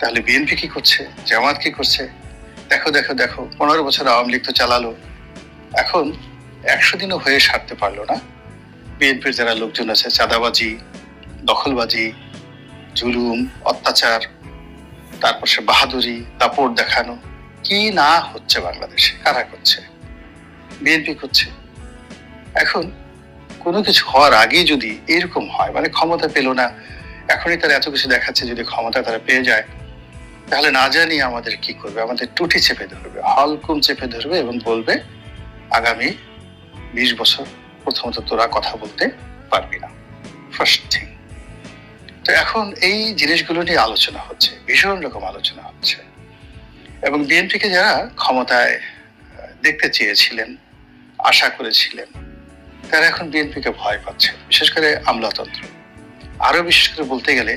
তাহলে বিএনপি কি করছে? জামাত কি করছে? দেখো দেখো দেখো, পনেরো বছর আওয়ামী লীগ তো চালালো। এখন একশো দিনও হয়ে সারতে পারল না। বিএনপির যারা লোকজন আছে, চাঁদাবাজি, দখলবাজি, জুলুম, অত্যাচার, তারপর সে বাহাদুরি, দাপট দেখানো, কি না হচ্ছে বাংলাদেশে? কারা করছে? বিএনপি করছে। এখন কোনো কিছু হওয়ার আগে যদি এরকম হয় মানে ক্ষমতা পেল না, এখনই তারা এত কিছু দেখাচ্ছে যদি ক্ষমতা তারা পেয়ে যায় তাহলে না জানি আমাদের কি করবে, আমাদের টুটি চেপে ধরবে হলকুম চেপে ধরবে এবং বলবে, আগামী বিশ বছর প্রথমত তোরা কথা বলতে পারবি না। ফার্স্ট থিং তো এখন এই জিনিসগুলো নিয়ে আলোচনা হচ্ছে, ভীষণ রকম আলোচনা হচ্ছে। এবং বিএনপিকে যারা ক্ষমতায় দেখতে চেয়েছিলেন, আশা করেছিলেন, তারা এখন বিএনপিকে ভয় পাচ্ছে, বিশেষ করে আমলাতন্ত্র। আরও বিশেষ করে বলতে গেলে